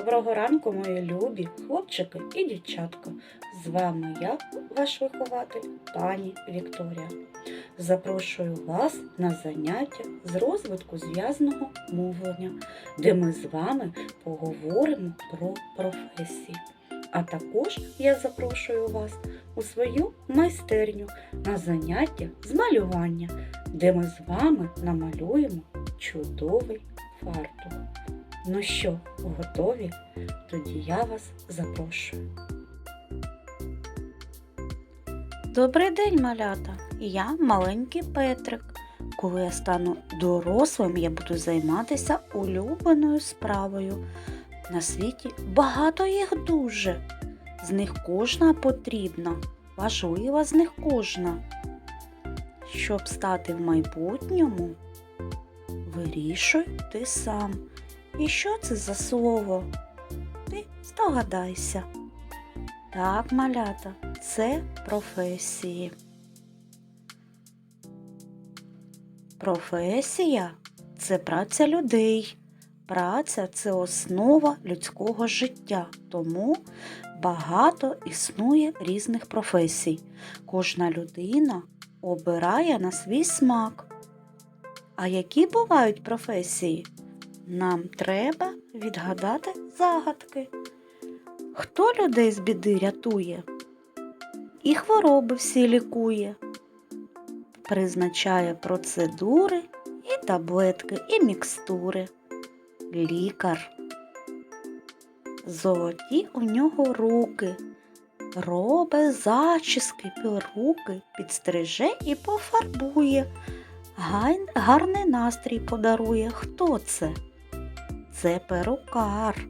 Доброго ранку, мої любі хлопчики і дівчатка. З вами я, ваш вихователь, пані Вікторія. Запрошую вас на заняття з розвитку зв'язного мовлення, де ми з вами поговоримо про професії. А також я запрошую вас у свою майстерню на заняття з малювання, де ми з вами намалюємо чудовий фартух. Ну що, готові? Тоді я вас запрошую. Добрий день, малята! Я маленький Петрик. Коли я стану дорослим, я буду займатися улюбленою справою. На світі багато їх дуже. З них кожна потрібна, важлива з них кожна. Щоб стати в майбутньому, вирішуй ти сам. І що це за слово? Ти здогадайся. Так, малята, це професії. Професія це праця людей. Праця це основа людського життя, тому багато існує різних професій. Кожна людина обирає на свій смак. А які бувають професії? Нам треба відгадати загадки. Хто людей з біди рятує? І хвороби всі лікує, призначає процедури і таблетки, і мікстури. Лікар. Золоті у нього руки, робе зачіски, перуки, підстриже і пофарбує. Гарний настрій подарує. Хто це? Це перукар.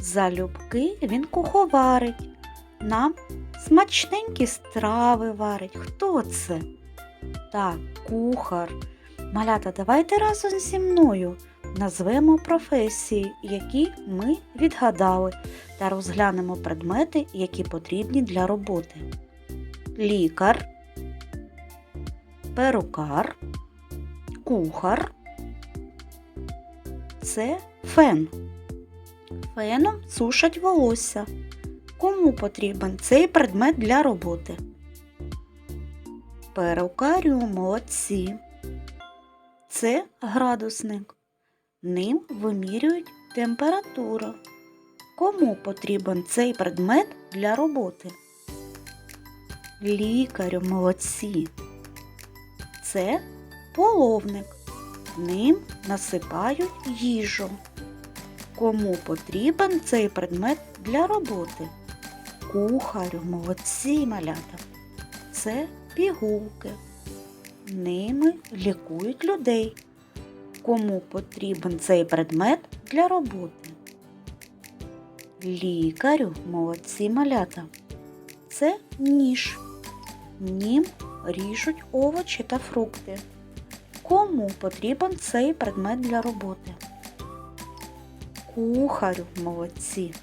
Залюбки він куховарить. Нам смачненькі страви варить. Хто це? Так, кухар. Малята, давайте разом зі мною назвемо професії, які ми відгадали, та розглянемо предмети, які потрібні для роботи. Лікар, перукар, кухар. Це фен. Феном сушать волосся. Кому потрібен цей предмет для роботи? Перукарю молодці. Це градусник. Ним вимірюють температуру. Кому потрібен цей предмет для роботи? Лікарю молодці. Це половник. Ним насипають їжу. Кому потрібен цей предмет для роботи? Кухарю, молодці малята. Це пігулки. Ними лікують людей. Кому потрібен цей предмет для роботи? Лікарю, молодці малята. Це ніж. Нім ріжуть овочі та фрукти. Кому потрібен цей предмет для роботи? Кухарю молодці.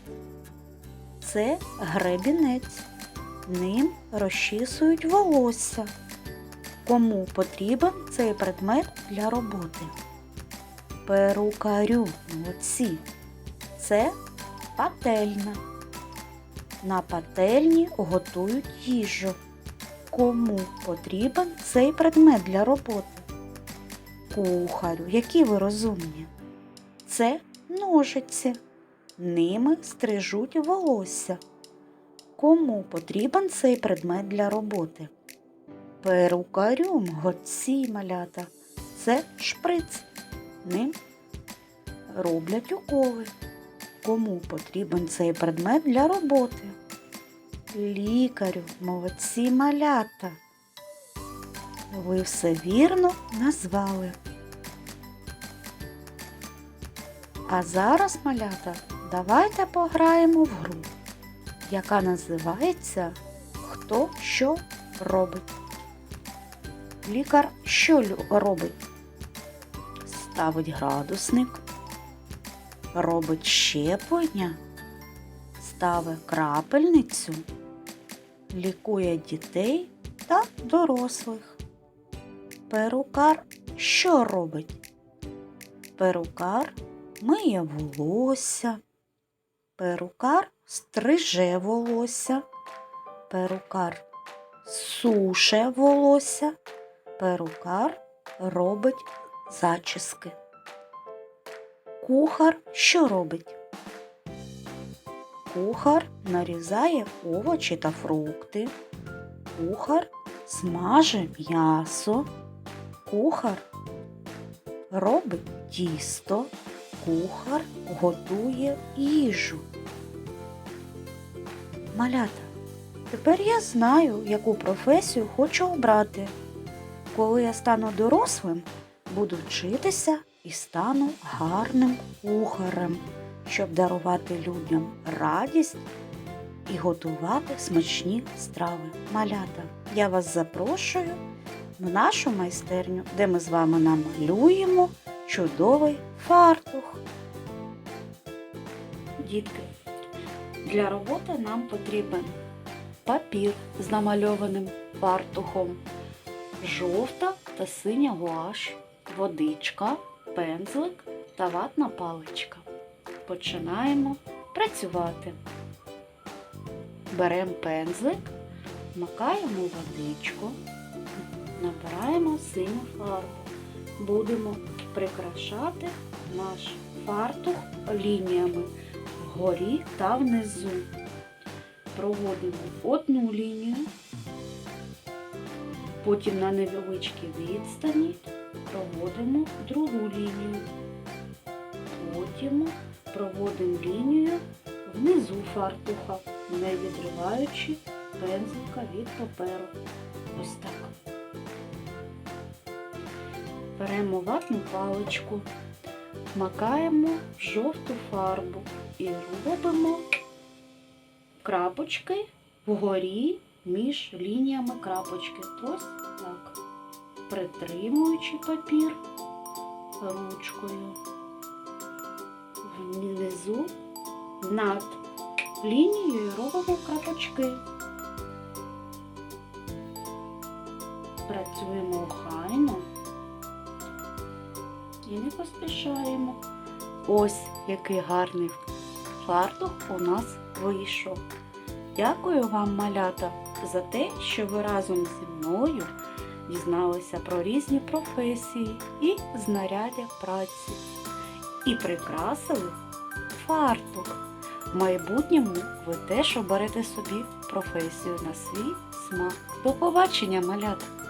Це гребінець. Ним розчісують волосся. Кому потрібен цей предмет для роботи? Перукарю молодці. Це пательна. На пательні готують їжу. Кому потрібен цей предмет для роботи? Кухарю, які ви розумні. Це ножиці. Ними стрижуть волосся. Кому потрібен цей предмет для роботи? Перукарю молодці малята. Це шприц. Ним роблять уколи. Кому потрібен цей предмет для роботи? Лікарю, молодці малята. Ви все вірно назвали. А зараз, малята, давайте пограємо в гру, яка називається Хто що робить. Лікар що робить? Ставить градусник, робить щеплення, ставить крапельницю, лікує дітей та дорослих. Перукар що робить? Перукар миє волосся, Перукар стриже волосся. Перукар суше волосся. Перукар робить зачіски. Кухар що робить? Кухар нарізає овочі та фрукти. Кухар смаже м'ясо. Кухар робить тісто. Кухар готує їжу. Малята, тепер я знаю, яку професію хочу обрати. Коли я стану дорослим, буду вчитися і стану гарним кухарем, щоб дарувати людям радість і готувати смачні страви. Малята, я вас запрошую в нашу майстерню, де ми з вами намалюємо чудовий фартух. Дітки, для роботи нам потрібен папір з намальованим фартухом, жовта та синя гуаш, водичка, пензлик та ватна паличка. Починаємо працювати. Беремо пензлик, макаємо водичку, набираємо синю фарбу. Будемо прикрашати наш фартух лініями вгорі та внизу. Проводимо одну лінію, потім на невеличкій відстані проводимо другу лінію. Потім проводимо лінію внизу фартуха, не відриваючи пензлика від паперу. Ось так. Беремо ватну паличку, макаємо в жовту фарбу і робимо крапочки вгорі між лініями крапочки. Ось так. Притримуючи папір ручкою. Внизу над лінією робимо крапочки. Працюємо охайно і не поспішаємо. Ось який гарний фартух у нас вийшов. Дякую вам, малята, за те, що ви разом зі мною дізналися про різні професії і знаряддя праці і прикрасили фартух. В майбутньому ви теж оберете собі професію на свій смак. До побачення, малята!